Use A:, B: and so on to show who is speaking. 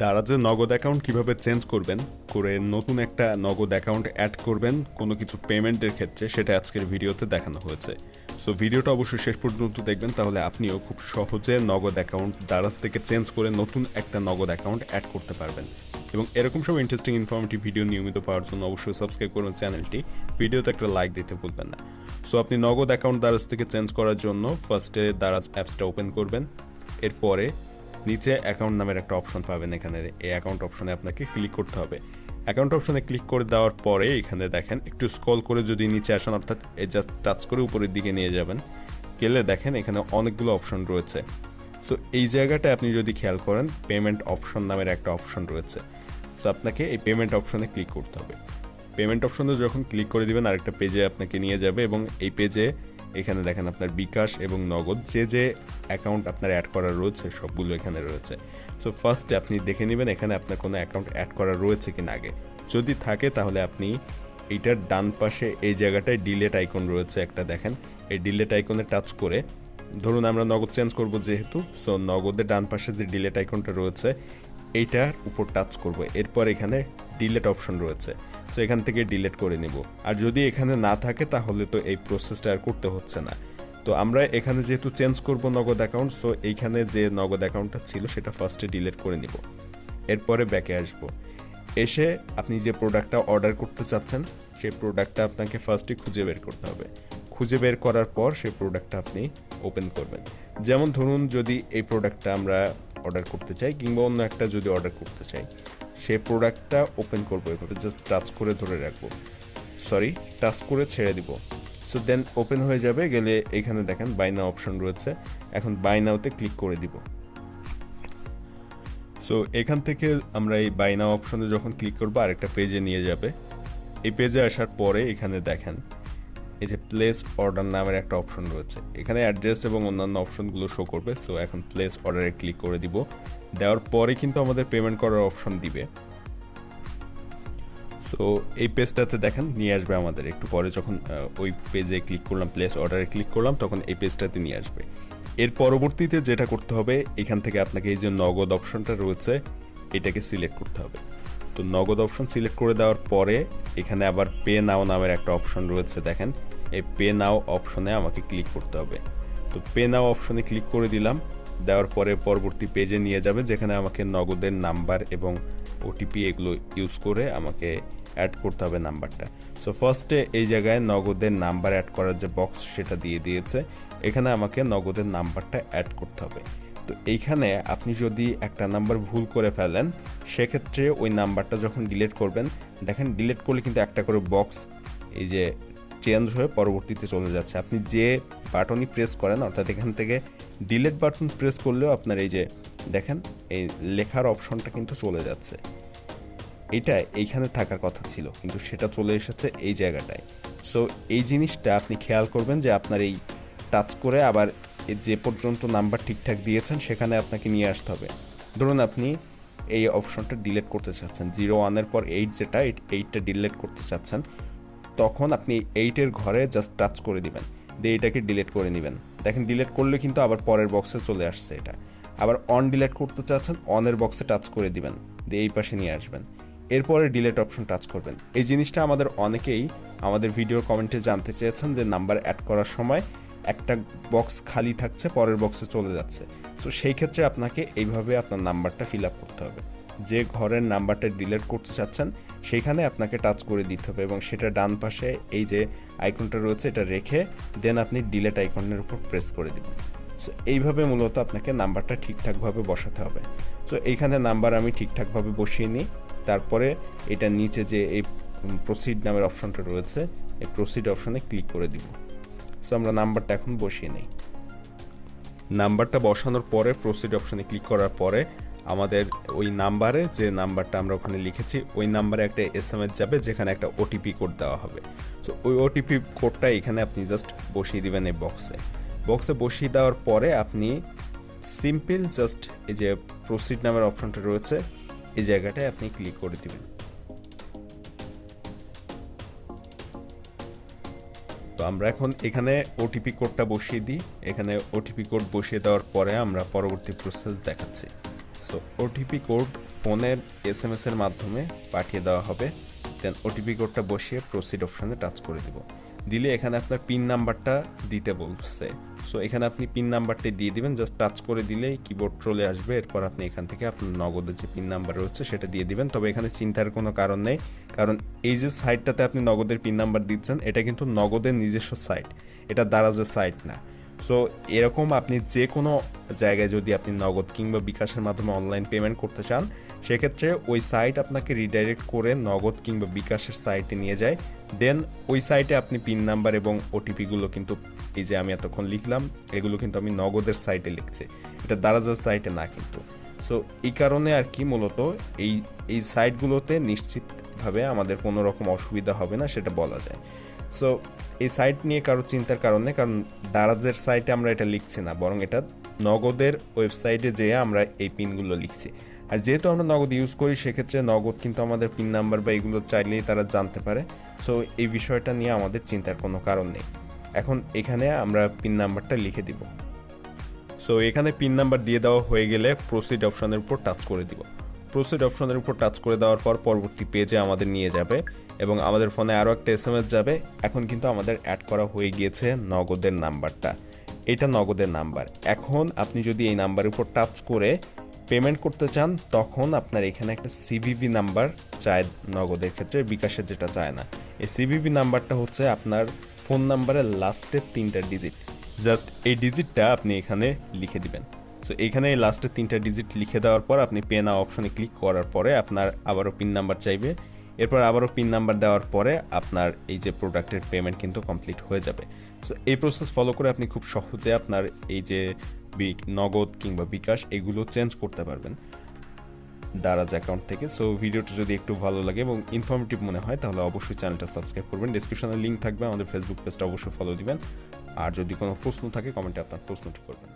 A: দারাজে নগদ অ্যাকাউন্ট কীভাবে চেঞ্জ করবেন? করে নতুন একটা নগদ অ্যাকাউন্ট অ্যাড করবেন, কোনো কিছু পেমেন্টের ক্ষেত্রে, সেটা আজকের ভিডিওতে দেখানো হয়েছে। সো ভিডিওটা অবশ্যই শেষ পর্যন্ত দেখবেন, তাহলে আপনিও খুব সহজে নগদ অ্যাকাউন্ট দারাজ থেকে চেঞ্জ করে নতুন একটা নগদ অ্যাকাউন্ট অ্যাড করতে পারবেন। এবং এরকম সব ইন্টারেস্টিং ইনফরমেটিভ ভিডিও নিয়মিত পাওয়ার জন্য অবশ্যই সাবস্ক্রাইব করুন চ্যানেলটি। ভিডিওতে একটা লাইক দিতে ভুলবেন না। সো আপনি নগদ অ্যাকাউন্ট দারাজ থেকে চেঞ্জ করার জন্য ফার্স্টে দারাজ অ্যাপসটা ওপেন করবেন। এরপরে নিচে অ্যাকাউন্ট নামের একটা অপশন পাবেন এখানে। এই অ্যাকাউন্ট অপশনে আপনাকে ক্লিক করতে হবে। অ্যাকাউন্ট অপশনে ক্লিক করে দেওয়ার পরে এখানে দেখেন, একটু স্ক্রল করে যদি নিচে আসেন, অর্থাৎ এই জাস্ট টাচ করে উপরের দিকে নিয়ে যাবেন, গেলে দেখেন এখানে অনেকগুলো অপশন রয়েছে। সো এই জায়গাটা আপনি যদি খেয়াল করেন পেমেন্ট অপশন নামের একটা অপশন রয়েছে। সো আপনাকে এই পেমেন্ট অপশনে ক্লিক করতে হবে। পেমেন্ট অপশনে যখন ক্লিক করে দিবেন, আরেকটা পেজে আপনাকে নিয়ে যাবে এবং এই পেজে এখানে দেখেন আপনার বিকাশ এবং নগদ, যে যে অ্যাকাউন্ট আপনার অ্যাড করা রয়েছে, সবগুলো এখানে রয়েছে। সো ফার্স্টে আপনি দেখে নেবেন এখানে আপনার কোনো অ্যাকাউন্ট অ্যাড করা রয়েছে কিনা আগে। যদি থাকে তাহলে আপনি এইটার ডান পাশে এই জায়গাটায় ডিলেট আইকন রয়েছে একটা দেখেন। এই ডিলেট আইকনে টাচ করে ধরুন আমরা নগদ চেঞ্জ করব যেহেতু সো নগদের ডান পাশে যে ডিলেট আইকনটা রয়েছে, এইটার উপর টাচ করব। এরপর এখানে ডিলেট অপশন রয়েছে। সো এখান থেকে ডিলেট করে নিব। আর যদি এখানে না থাকে, তাহলে তো এই প্রসেসটা আর করতে হচ্ছে না। তো আমরা এখানে যেহেতু চেঞ্জ করব নগদ অ্যাকাউন্ট সো এইখানে যে নগদ অ্যাকাউন্টটা ছিল, সেটা ফার্স্টে ডিলেট করে নিব। এরপরে ব্যাকে আসব। এসে আপনি যে প্রোডাক্টটা অর্ডার করতে চাচ্ছেন, সেই প্রোডাক্টটা আপনাকে ফার্স্টে খুঁজে বের করতে হবে। খুঁজে বের করার পর সেই প্রোডাক্টটা আপনি ওপেন করবেন। যেমন ধরুন, যদি এই প্রোডাক্টটা আমরা অর্ডার করতে চাই, কিংবা অন্য একটা যদি অর্ডার করতে চাই সেই প্রোডাক্টটা ওপেন করব, এভাবে জাস্ট টাচ করে ধরে রাখব। সরি টাচ করে ছেড়ে দিব। সো দেন ওপেন হয়ে যাবে, গেলে এখানে দেখেন বাইনা অপশন রয়েছে। এখন বাইনাওতে ক্লিক করে দিব। সো এখান থেকে আমরা এই বাইনা অপশনে যখন ক্লিক করব, আরেকটা পেজে নিয়ে যাবে। এই পেজে আসার পরে এখানে দেখেন এই যে প্লেস অর্ডার নামের একটা অপশন রয়েছে। এখানে অ্যাড্রেস এবং অন্যান্য অপশনগুলো শো করবে সো এখন প্লেস অর্ডারে ক্লিক করে দিব। দেওয়ার পরে কিন্তু আমাদের পেমেন্ট করার অপশন দিবে। সো এই পেজটাতে দেখেন, নিয়ে আসবে আমাদের। একটু পরে যখন ওই পেজে ক্লিক করলাম প্লেস অর্ডারে ক্লিক করলাম, তখন এই পেজটাতে নিয়ে আসবে। এর পরবর্তীতে যেটা করতে হবে, এখান থেকে আপনাকে এই যে নগদ অপশনটা রয়েছে, এটাকে সিলেক্ট করতে হবে। তো নগদ অপশন সিলেক্ট করে দেওয়ার পরে, এখানে আবার পে নাও নামের একটা অপশন রয়েছে, দেখেন। এই পে নাও অপশনে আমাকে ক্লিক করতে হবে। তো পে নাও অপশনে ক্লিক করে দিলাম। দেওয়ার পরে পরবর্তী পেজে নিয়ে যাবে যেখানে আমাকে নগদের নাম্বার এবং ওটিপি এগুলো ইউজ করে আমাকে অ্যাড করতে হবে নাম্বারটা সো ফার্স্টে এই জায়গায় নগদের নাম্বার অ্যাড করার যে বক্স সেটা দিয়ে দিয়েছে, এখানে আমাকে নগদের নাম্বারটা অ্যাড করতে হবে। তো এইখানে আপনি যদি একটা নাম্বার ভুল করে ফেলেন, সেক্ষেত্রে ওই নাম্বারটা যখন ডিলিট করবেন, দেখেন ডিলিট করলে কিন্তু একটা করে বক্স এই যে চেঞ্জ হয়ে পরবর্তীতে চলে যাচ্ছে। আপনি যে বাটনই প্রেস করেন, অর্থাৎ এখান থেকে ডিলেট বাটন প্রেস করলেও আপনার এই যে দেখেন, এই লেখার অপশনটা কিন্তু চলে যাচ্ছে। এটা এইখানে থাকার কথা ছিল, কিন্তু সেটা চলে এসেছে এই জায়গাটায়। সো এই জিনিসটা আপনি খেয়াল করবেন যে আপনার এই টাচ করে আবার যে পর্যন্ত নাম্বার ঠিকঠাক দিয়েছেন, সেখানে আপনাকে নিয়ে আসতে হবে। ধরুন আপনি এই অপশনটা ডিলেট করতে চাচ্ছেন। জিরো ওয়ানের পর এইট যেটা এইটটা ডিলেট করতে চাচ্ছেন। তখন আপনি এইটের ঘরে জাস্ট টাচ করে দিবেন। দিয়ে এটাকে ডিলেট করে নেবেন। দেখেন ডিলেট করলে কিন্তু আবার পরের বক্সে চলে আসছে এটা। আবার অন ডিলেট করতে চাচ্ছেন অনের বক্সে টাচ করে দিবেন। দিয়ে এই পাশে নিয়ে আসবেন। এরপরে ডিলেট অপশন টাচ করবেন। এই জিনিসটা আমাদের অনেকেই আমাদের ভিডিওর কমেন্টে জানতে চেয়েছেন যে নাম্বার অ্যাড করার সময় একটা বক্স খালি থাকছে, পরের বক্সে চলে যাচ্ছে। তো সেই ক্ষেত্রে আপনাকে এইভাবে আপনার নাম্বারটা ফিল আপ করতে হবে। যে ঘরের নাম্বারটা ডিলেট করতে চাচ্ছেন সেখানে আপনাকে টাচ করে দিতে হবে এবং সেটা ডান পাশে এই যে আইকনটা রয়েছে, এটা রেখে দেন আপনি ডিলেট আইকনের উপর প্রেস করে দেবেন। সো এইভাবে মূলত আপনাকে নাম্বারটা ঠিকঠাকভাবে বসাতে হবে। সো এইখানে নাম্বার আমি ঠিকঠাকভাবে বসিয়ে নিই। তারপরে এটা নিচে যে এই প্রসিড নামের অপশনটা রয়েছে, এই প্রসিড অপশনে ক্লিক করে দিব। সো আমরা নাম্বারটা এখন বসিয়ে নিই। নাম্বারটা বসানোর পরে প্রসিড অপশনে ক্লিক করার পরে আমাদের ওই নাম্বারে, যে নাম্বারটা আমরা ওখানে লিখেছি, ওই নাম্বারে একটা এস এম এস যাবে, যেখানে একটা ওটিপি কোড দেওয়া হবে। তো ওই ওটিপি কোডটা এখানে আপনি জাস্ট বসিয়ে দিবেন এই বক্সে বক্সে বসিয়ে দেওয়ার পরে আপনি সিম্পল জাস্ট এই যে প্রসিড নামের অপশনটা রয়েছে, এই জায়গাটায় আপনি ক্লিক করে দিবেন। তো আমরা এখন এখানে ওটিপি কোডটা বসিয়ে দিই। এখানে ওটিপি কোড বসিয়ে দেওয়ার পরে আমরা পরবর্তী প্রসেস দেখাচ্ছি। সো ওটিপি কোড ফোনের এস এম এর মাধ্যমে পাঠিয়ে দেওয়া হবে। দেন ওটিপি কোডটা বসিয়ে প্রসিড অপশানে টাচ করে দিব। দিলে এখানে আপনার পিন নাম্বারটা দিতে বলছে। সো এখানে আপনি পিন নাম্বারটা দিয়ে দিবেন জাস্ট টাচ করে দিলেই কিবোর্ড চলে আসবে। এরপর আপনি এখান থেকে আপনার নগদের যে পিন নাম্বার রয়েছে সেটা দিয়ে দিবেন। তবে এখানে চিন্তার কোনো কারণ নেই, কারণ এই যে সাইটটাতে আপনি নগদের পিন নাম্বার দিচ্ছেন, এটা কিন্তু নগদের নিজস্ব সাইট এটা দারাজের সাইট না। সো এরকম আপনি যে কোনো জায়গায় যদি আপনি নগদ কিংবা বিকাশের মাধ্যমে অনলাইন পেমেন্ট করতে চান, সেক্ষেত্রে ওই সাইট আপনাকে রিডাইরেক্ট করে নগদ কিংবা বিকাশের সাইটে নিয়ে যায়। দেন ওই সাইটে আপনি পিন নাম্বার এবং ওটিপিগুলো কিন্তু, এই যে আমি এতক্ষণ লিখলাম, এগুলো কিন্তু আমি নগদের সাইটে লিখছি। এটা দারাজের সাইটে না কিন্তু। সো এই কারণে আর কি মূলত এই এই সাইটগুলোতে নিশ্চিতভাবে আমাদের কোনো রকম অসুবিধা হবে না, সেটা বলা যায়। সো এই সাইট নিয়ে কারও চিন্তার কারণে কারণ দারাজের সাইটে আমরা এটা লিখছি না, বরং এটা নগদের ওয়েবসাইটে যেয়ে আমরা এই পিনগুলো লিখছি। আর যেহেতু আমরা নগদ ইউজ করি, সেক্ষেত্রে নগদ কিন্তু আমাদের পিন নাম্বার বা এগুলো চাইলেই তারা জানতে পারে। সো এই বিষয়টা নিয়ে আমাদের চিন্তার কোনো কারণ নেই। এখন এখানে আমরা পিন নাম্বারটা লিখে দিব। সো এখানে পিন নাম্বার দিয়ে দেওয়া হয়ে গেলে প্রসিড অপশনের উপর টাচ করে দিব। প্রসিড অপশনের উপর টাচ করে দেওয়ার পর পরবর্তী পেজে আমাদের নিয়ে যাবে। এবং আমাদের ফোনে আরও একটা এস যাবে। এখন কিন্তু আমাদের অ্যাড করা হয়ে গিয়েছে নগদের নাম্বারটা। এটা নগদের নাম্বার। এখন আপনি যদি এই নাম্বারের উপর টাচ করে পেমেন্ট করতে চান, তখন আপনার এখানে একটা সিভিভি নাম্বার চায় নগদের ক্ষেত্রে, বিকাশে যেটা চায় না। এই সিভিভি নাম্বারটা হচ্ছে আপনার ফোন নাম্বারের লাস্টের তিনটা ডিজিট জাস্ট এই ডিজিটটা আপনি এখানে লিখে দিবেন। সো এখানে এই লাস্টের তিনটা ডিজিট লিখে দেওয়ার পর আপনি পে না অপশনে ক্লিক করার পরে আপনার আবারও পিন নাম্বার চাইবে। এরপর আবারও পিন নাম্বার দেওয়ার পরে আপনার এই যে প্রোডাক্টের পেমেন্ট কিন্তু কমপ্লিট হয়ে যাবে। সো এই প্রসেস ফলো করে আপনি খুব সহজে আপনার এই যে নগদ কিংবা বিকাশ এগুলো চেঞ্জ করতে পারবেন দারাজ অ্যাকাউন্ট থেকে। সো ভিডিওটা যদি একটু ভালো লাগে এবং ইনফরমেটিভ মনে হয়, তাহলে অবশ্যই চ্যানেলটা সাবস্ক্রাইব করবেন। ডিসক্রিপশনে লিঙ্ক থাকবে, আমাদের ফেসবুক পেজটা অবশ্যই ফলো দিবেন। আর যদি কোনো প্রশ্ন থাকে কমেন্টে আপনার প্রশ্নটি করবেন।